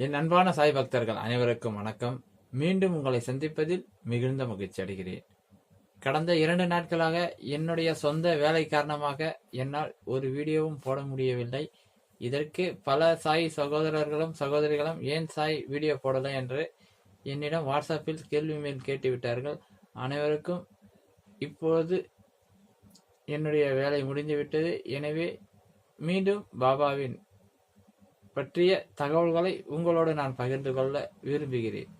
என் அன்பான சாய் பக்தர்கள் அனைவருக்கும் வணக்கம். மீண்டும் உங்களை சந்திப்பதில் மிகுந்த மகிழ்ச்சி அடைகிறேன். கடந்த இரண்டு நாட்களாக என்னுடைய சொந்த வேலை காரணமாக என்னால் ஒரு வீடியோவும் போட முடியவில்லை. இதற்கு பல சாய் சகோதரர்களும் சகோதரிகளும் ஏன் சாய் வீடியோ போடலை என்று என்னிடம் வாட்ஸ்அப்பில் கேள்வி மேல் கேட்டுவிட்டார்கள். அனைவருக்கும் இப்போது என்னுடைய வேலை முடிந்துவிட்டது. எனவே மீண்டும் பாபாவின் பற்றிய தகவல்களை உங்களோடு நான் பகிர்ந்து கொள்ள விரும்புகிறேன்.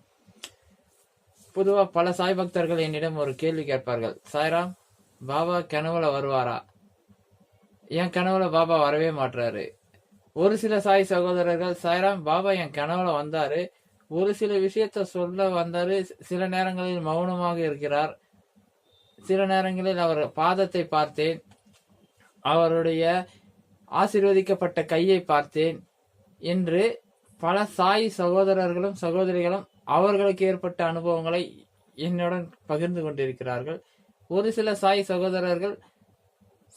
பொதுவா பல சாய் பக்தர்கள் என்னிடம் ஒரு கேள்வி கேட்பார்கள். சாய்ராம் பாபா கனவுல வருவாரா? என் கனவுல பாபா வரவே மாட்டாரு ஒரு சில சாய் சகோதரர்கள் சாய்ராம் பாபா என் கனவுல வந்தாரு. ஒரு சில விஷயத்த சொல்ல வந்தாரு. சில நேரங்களில் மௌனமாக இருக்கிறார். சில நேரங்களில் அவர் பாதத்தை பார்த்தேன். அவருடைய ஆசிர்வதிக்கப்பட்ட கையை பார்த்தேன். என்று பல சாய் சகோதரர்களும் சகோதரிகளும் அவர்களுக்கு ஏற்பட்ட அனுபவங்களை என்னுடன் பகிர்ந்து கொண்டிருக்கிறார்கள். ஒரு சில சாய் சகோதரர்கள்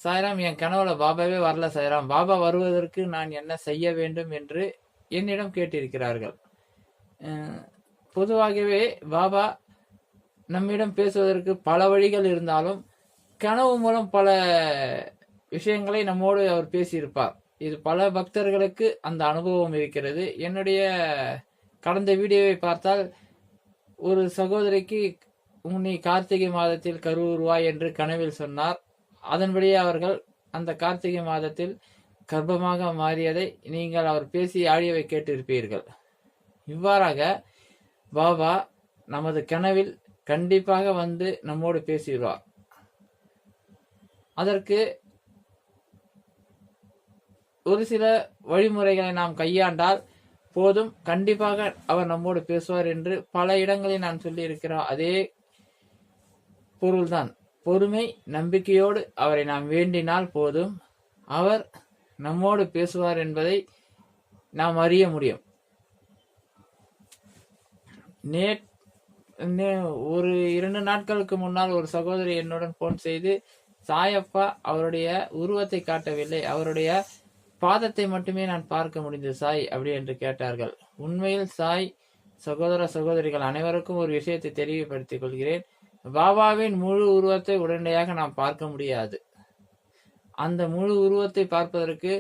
சாய்ராம் என் கனவுல பாபாவே வரல சாய்ராம். பாபா வருவதற்கு நான் என்ன செய்ய வேண்டும்? என்று என்னிடம் கேட்டிருக்கிறார்கள். பொதுவாகவே பாபா நம்மிடம் பேசுவதற்கு பல வழிகள் இருந்தாலும் கனவு மூலம் பல விஷயங்களை நம்மோடு அவர் பேசியிருப்பார். இது பல பக்தர்களுக்கு அந்த அனுபவம் இருக்கிறது. என்னுடைய கடந்த வீடியோவை பார்த்தால் ஒரு சகோதரிக்கு உன்னை கார்த்திகை மாதத்தில் கருவுருவாய் என்று கனவில் சொன்னார். அதன்படியே அவர்கள் அந்த கார்த்திகை மாதத்தில் கர்ப்பமாக மாறியதை நீங்கள் அவர் பேசி ஆடியோவை கேட்டிருப்பீர்கள். இவ்வாறாக பாபா நமது கனவில் கண்டிப்பாக வந்து நம்மோடு பேசிடுவார் அதற்கு ஒரு சில வழிமுறைகளை நாம் கையாண்டால் போதும். கண்டிப்பாக அவர் நம்மோடு பேசுவார் என்று பல இடங்களில் நான் சொல்லியிருக்கிறோம் அதே பொருள்தான். பொறுமை நம்பிக்கையோடு அவரை நாம் வேண்டினால் போதும். அவர் நம்மோடு பேசுவார் என்பதை நாம் அறிய முடியும். நே- ஒரு இரண்டு நாட்களுக்கு முன்னால் ஒரு சகோதரி என்னுடன் போன் செய்து சாயப்பா அவருடைய உருவத்தை காட்டவில்லை. அவருடைய பாதத்தை மட்டுமே நான் பார்க்க முடிந்தது சாய் அப்படி என்று கேட்டார்கள். உண்மையில் சாய் சகோதர சகோதரிகள் அனைவருக்கும் ஒரு விஷயத்தை தெரியப்படுத்திக் கொள்கிறேன். பாபாவின் முழு உருவத்தை உடனடியாக நாம் பார்க்க முடியாது. அந்த முழு உருவத்தை பார்ப்பதற்கு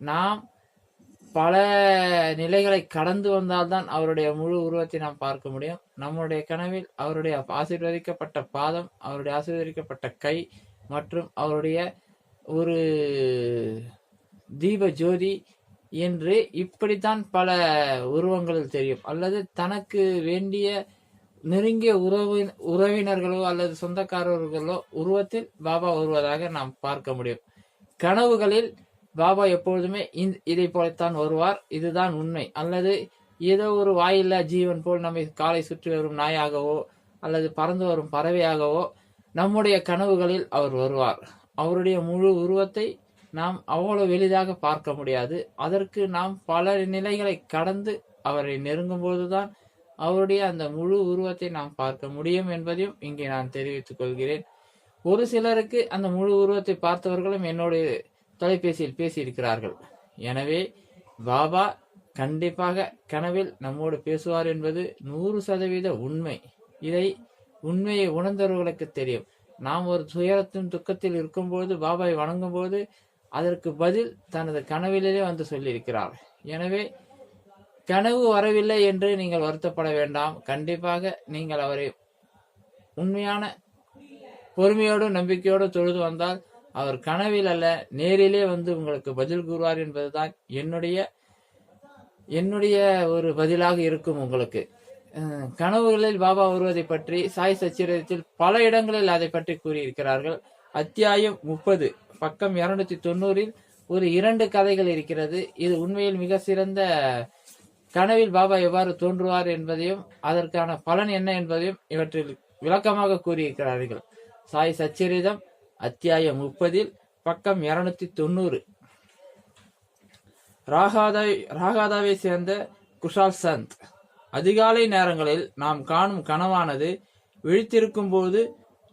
நாம் பல நிலைகளை கடந்து வந்தால்தான் அவருடைய முழு உருவத்தை நாம் பார்க்க முடியும். நம்முடைய கனவில் அவருடைய ஆசீர்வதிக்கப்பட்ட பாதம் அவருடைய ஆசீர்வதிக்கப்பட்ட கை மற்றும் அவருடைய ஒரு தீப ஜோதி என்று இப்படித்தான் பல உருவங்களில் தெரியும். அல்லது தனக்கு வேண்டிய நெருங்கிய உறவின் உறவினர்களோ அல்லது சொந்தக்காரர்களோ உருவத்தில் பாபா வருவதாக நாம் பார்க்க முடியும். கனவுகளில் பாபா எப்பொழுதுமே இதை போலத்தான் வருவார். இதுதான் உண்மை. அல்லது ஏதோ ஒரு வாயில்லா ஜீவன் போல் நம்மை காலை சுற்றி வரும் நாயாகவோ அல்லது பறந்து வரும் பறவையாகவோ நம்முடைய கனவுகளில் அவர் வருவார். அவருடைய முழு உருவத்தை நாம் அவ்வளவு எளிதாக பார்க்க முடியாது. அதற்கு நாம் பல நிலைகளை கடந்து அவரை நெருங்கும் போதுதான் அவருடைய அந்த முழு உருவத்தை நாம் பார்க்க முடியும் என்பதையும் இங்கே நான் தெரிவித்துக் கொள்கிறேன். ஒரு சிலருக்கு அந்த முழு உருவத்தை பார்த்தவர்களும் என்னுடைய தொலைபேசியில் பேசியிருக்கிறார்கள். எனவே பாபா கண்டிப்பாக கனவில் நம்மோடு பேசுவார் என்பது நூறு சதவீத உண்மை. இதை உண்மையை உணர்ந்தவர்களுக்கு தெரியும். நாம் ஒரு துயரத்தின் துக்கத்தில் இருக்கும்போது பாபாவை வணங்கும் போது அதற்கு பதில் தனது கனவிலேயே வந்து சொல்லியிருக்கிறார். எனவே கனவு வரவில்லை என்று நீங்கள் வருத்தப்பட வேண்டாம். கண்டிப்பாக நீங்கள் அவரை உண்மையான பொறுமையோடும் நம்பிக்கையோடு தொழுது வந்தால் அவர் கனவில் அல்ல நேரிலே வந்து உங்களுக்கு பதில் கூறுவார் என்பதுதான் என்னுடைய என்னுடைய ஒரு பதிலாக இருக்கும் உங்களுக்கு. கனவுகளில் பாபா வருவதை பற்றி சாய் சச்சரிதத்தில் பல இடங்களில் அதை பற்றி கூறியிருக்கிறார்கள். அத்தியாயம் முப்பது. பக்கம் இருநூத்தி தொண்ணூறில் ஒரு இரண்டு கதைகள் இருக்கிறது. இது உண்மையில் மிக சிறந்த கனவில் பாபா எவ்வாறு தோன்றுவார் என்பதையும் அதற்கான பலன் என்ன என்பதையும் இவற்றில் விளக்கமாக கூறியிருக்கிறார்கள். சாய் சச்சரிதம் அத்தியாயம் முப்பதில் பக்கம் இருநூத்தி தொண்ணூறு ராகாதா ராகாதாவை சேர்ந்த குஷால் சந்த். அதிகாலை நேரங்களில் நாம் காணும் கனவானது விழித்திருக்கும் போது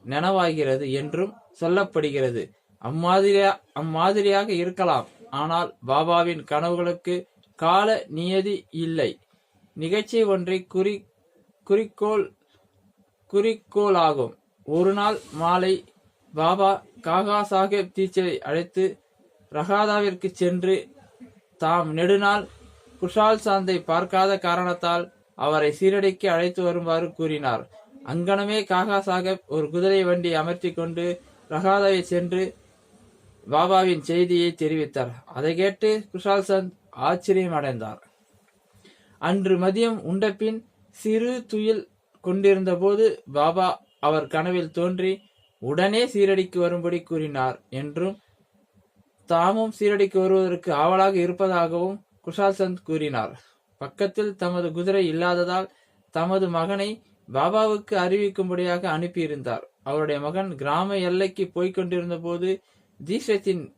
நனவாகிறது என்றும் சொல்லப்படுகிறது. அம்மாதிரியா அம்மாதிரியாக இருக்கலாம். ஆனால் பாபாவின் கனவுகளுக்கு கால நியதி இல்லை. நிகழ்ச்சி ஒன்றை குறி குறிக்கோள் குறிக்கோளாகும். ஒரு நாள் மாலை பாபா காகா சாஹேப் டீச்சரை அழைத்து ரகாதாவிற்கு சென்று தாம் நெடுநாள் குஷால் சாந்தை பார்க்காத காரணத்தால் அவரை சீரடிக்கு அழைத்து வருமாறு கூறினார். அங்கனமே காகா சாஹேப் ஒரு குதிரை வண்டி அமர்த்தி கொண்டு ரகாதாவை சென்று பாபாவின் செய்தியை தெரிவித்தார். அதை கேட்டு குஷால் சந்த் ஆச்சரியம் அடைந்தார் அன்று மதியம் உண்டபின் சிறு துயில் கொண்டிருந்த போது பாபா அவர் கனவில் தோன்றி உடனே சீரடிக்கு வரும்படி கூறினார் என்றும் தாமும் சீரடிக்கு வருவதற்கு ஆவலாக இருப்பதாகவும் குஷால் சந்த் கூறினார். பக்கத்தில் தமது குதிரை இல்லாததால் தமது மகனை பாபாவுக்கு அறிவிக்கும்படியாக அனுப்பியிருந்தார். அவருடைய மகன் கிராம எல்லைக்கு போய்க் கொண்டிருந்த போது தீஷத்தின்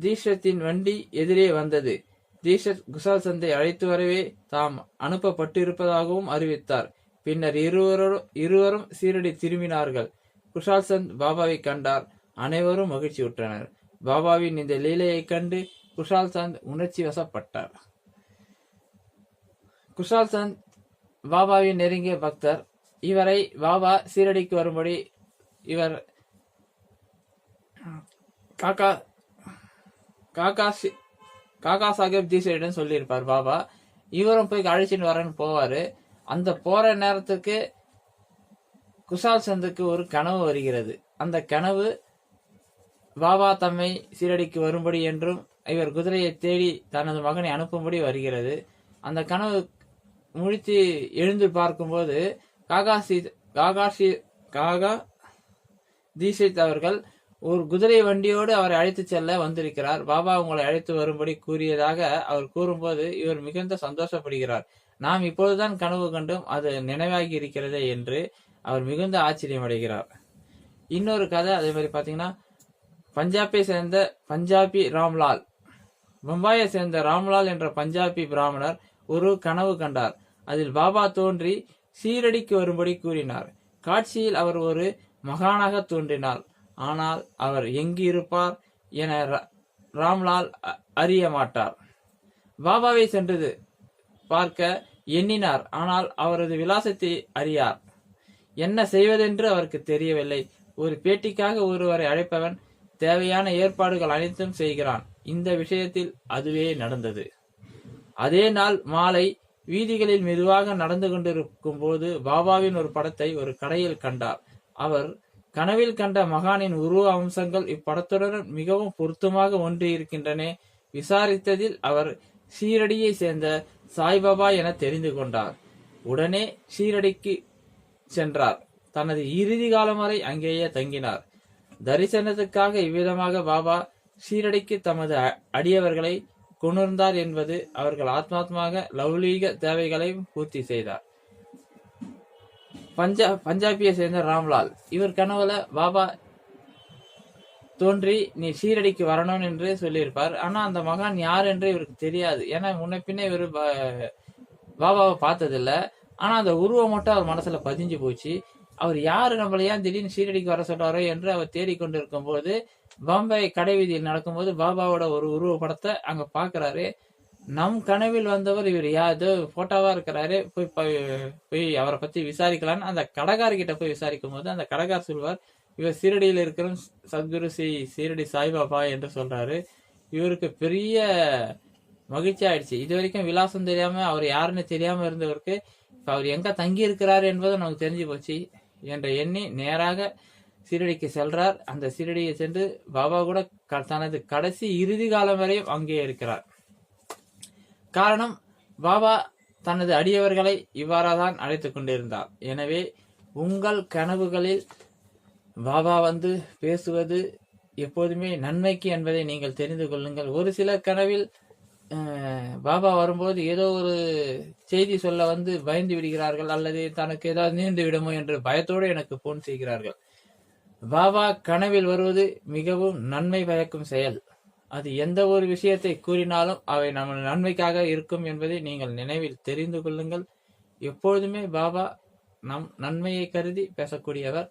தீஷத்தின் வண்டி எதிரே வந்தது. தீஷத் குஷால் சந்தை அழைத்து வரவே தாம் அனுப்பப்பட்டிருப்பதாகவும் அறிவித்தார். பின்னர் இருவரும் இருவரும் சீரடி திரும்பினார்கள். குஷால் சந்த் பாபாவை கண்டார். அனைவரும் மகிழ்ச்சியுற்றனர். பாபாவின் இந்த லீலையைக் கண்டு குஷால் சந்த் உணர்ச்சி வசப்பட்டார். குஷால் சந்த் பாபாவின் நெருங்கிய பக்தர். இவரை பாபா சீரடிக்கு வரும்படி இவர் காக்கா காக்கா சி- காக்கா சாஹேப் ஜீசரிடம் சொல்லியிருப்பார் பாபா. இவரும் போய் அழைச்சிட்டு வரேன்னு போவார். அந்த போகிற நேரத்துக்கு குஷால் சந்துக்கு ஒரு கனவு வருகிறது. அந்த கனவு பாபா தம்மை சீரடிக்கு வரும்படி என்றும் இவர் குதிரையை தேடி தனது மகனை அனுப்பும்படி வருகிறது. அந்த கனவு முழித்து எழுந்து பார்க்கும்போது காகாசி காகாசி காகா தீஷித் அவர்கள் ஒரு குதிரை வண்டியோடு அவரை அழைத்து செல்ல வந்திருக்கிறார். பாபா உங்களை அழைத்து வரும்படி கூறியதாக அவர் கூறும்போது இவர் மிகுந்த சந்தோஷப்படுகிறார். நாம் இப்போதுதான் கனவு கண்டும் அது நினைவாகி இருக்கிறதே என்று அவர் மிகுந்த ஆச்சரியம் அடைகிறார். இன்னொரு கதை அதே மாதிரி பார்த்தீங்கன்னா பஞ்சாபை சேர்ந்த பஞ்சாபி ராம்லால். மும்பாயை சேர்ந்த ராம்லால் என்ற பஞ்சாபி பிராமணர் ஒரு கனவு கண்டார். அதில் பாபா தோன்றி சீரடிக்கு வரும்படி கூறினார். காட்சியில் அவர் ஒரு மகானாக தோன்றினார். ஆனால் அவர் எங்கு இருப்பார் என ராம்லால் அ- அறிய மாட்டார். பாபாவை சென்றது பார்க்க எண்ணினார் ஆனால் அவரது விலாசத்தை அறியார். என்ன செய்வதென்று அவருக்கு தெரியவில்லை. ஒரு பேட்டிக்காக ஒருவரை அழைப்பவன் தேவையான ஏற்பாடுகள் அனைத்தும் செய்கிறான். இந்த விஷயத்தில் அதுவே நடந்தது. அதே நாள் மாலை வீதிகளில் மெதுவாக நடந்து கொண்டிருக்கும் போது பாபாவின் ஒரு படத்தை ஒரு கடையில் கண்டார். அவர் கனவில் கண்ட மகானின் உருவ அம்சங்கள் இப்படத்துடன் மிகவும் பொருத்தமாக ஒன்றியிருக்கின்றன விசாரித்ததில் அவர் ஷீரடியை சேர்ந்த சாய்பாபா என தெரிந்து கொண்டார். உடனே ஷீரடிக்கு சென்றார். தனது இறுதி காலம் வரை அங்கேயே தங்கினார். தரிசனத்துக்காக இவ்விதமாக பாபா ஷீரடிக்கு தமது அ- அடியவர்களை கொணர்ந்தார் என்பது அவர்கள் ஆத்மாத்மாக லௌலீக தேவைகளையும் பூர்த்தி செய்தார். பஞ்சா பஞ்சாபியை சேர்ந்த ராம்லால். இவர் கனவுல பாபா தோன்றி நீ சீரடிக்கு வரணும் என்று சொல்லியிருப்பார். ஆனா அந்த மகான் யார் என்று இவருக்கு தெரியாது. ஏன்னா முன்ன பின்ன இவர் பாபாவை பார்த்ததில்ல. ஆனா அந்த உருவம் மட்டும் அவர் மனசுல பதிஞ்சு போச்சு. அவர் யாரு நம்மள ஏன் திடீர்னு சீரடிக்கு வர சொல்றாரோ என்று அவர் தேடிக்கொண்டிருக்கும் போது பாம்பே கடை வீதியில் நடக்கும்போது பாபாவோட ஒரு உருவ படத்தை அங்க பாக்குறாரு நம் கனவில் வந்தவர் இவர். யா ஏதோ போட்டோவா இருக்கிறாரு. போய் போய் அவரை பத்தி விசாரிக்கலான்னு அந்த கடைக்காரர்கிட்ட போய் விசாரிக்கும் போது அந்த கடைக்கார் சொல்வார் இவர் சீரடியில் இருக்கிற சத்குரு ஸ்ரீ சீரடி சாய்பாபா என்று சொல்றாரு. இவருக்கு பெரிய மகிழ்ச்சி ஆயிடுச்சு. இது வரைக்கும் விலாசம் தெரியாம அவர் யாருன்னு தெரியாம இருந்தவருக்கு இப்ப அவர் எங்க தங்கி இருக்கிறார் என்பது நமக்கு தெரிஞ்சு போச்சு என்ற எண்ணி நேராக சீரடிக்கு செல்றார். அந்த சீரடியை சென்று பாபா கூட க- தனது கடைசி இறுதி காலம் வரையும் அங்கே இருக்கிறார். காரணம் பாபா தனது அடியவர்களை இவ்வாறாதான் அழைத்து கொண்டிருந்தார். எனவே உங்கள் கனவுகளில் பாபா வந்து பேசுவது எப்போதுமே நன்மைக்கு என்பதை நீங்கள் தெரிந்து கொள்ளுங்கள். ஒரு சில கனவில் பாபா வரும்போது ஏதோ ஒரு செய்தி சொல்ல வந்து பயந்து விடுகிறார்கள் அல்லது தனக்கு ஏதாவது நீண்டு விடுமோ என்று பயத்தோடு எனக்கு போன் செய்கிறார்கள். பாபா கனவில் வருவது மிகவும் நன்மை பயக்கும் செயல். அது எந்த ஒரு விஷயத்தை கூறினாலும் அவை நம்ம நன்மைக்காக இருக்கும் என்பதை நீங்கள் நினைவில் தெரிந்து கொள்ளுங்கள். எப்பொழுதுமே பாபா நம் நன்மையை கருதி பேசக்கூடியவர்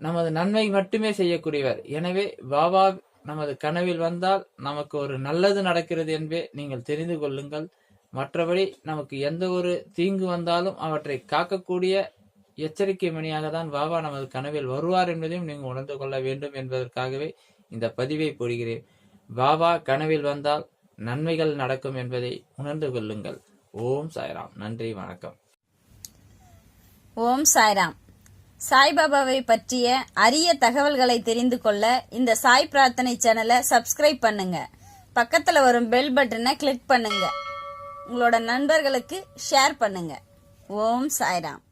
நமது நன்மை மட்டுமே செய்யக்கூடியவர். எனவே பாபா நமது கனவில் வந்தால் நமக்கு ஒரு நல்லது நடக்கிறது என்பே நீங்கள் தெரிந்து கொள்ளுங்கள். மற்றபடி நமக்கு எந்த ஒரு தீங்கு வந்தாலும் அவற்றை காக்கக்கூடிய எச்சரிக்கை மணியாக தான் பாபா நமது கனவில் வருவார் என்பதையும் நீங்கள் உணர்ந்து கொள்ள வேண்டும் என்பதற்காகவே இந்த பதிவை போடுகிறேன். பாபா கனவில் வந்தால் நன்மைகள் நடக்கும் என்பதை உணர்ந்து கொள்ளுங்கள். ஓம் சாய்ராம். நன்றி வணக்கம். ஓம் சாய்ராம். சாய்பாபாவை பற்றிய அரிய தகவல்களை தெரிந்து கொள்ள இந்த சாய் பிரார்த்தனை சேனலை சப்ஸ்கிரைப் பண்ணுங்க. பக்கத்தில் வரும் பெல் பட்டனை கிளிக் பண்ணுங்க. உங்களோட நண்பர்களுக்கு ஷேர் பண்ணுங்க. ஓம் சாய்ராம்.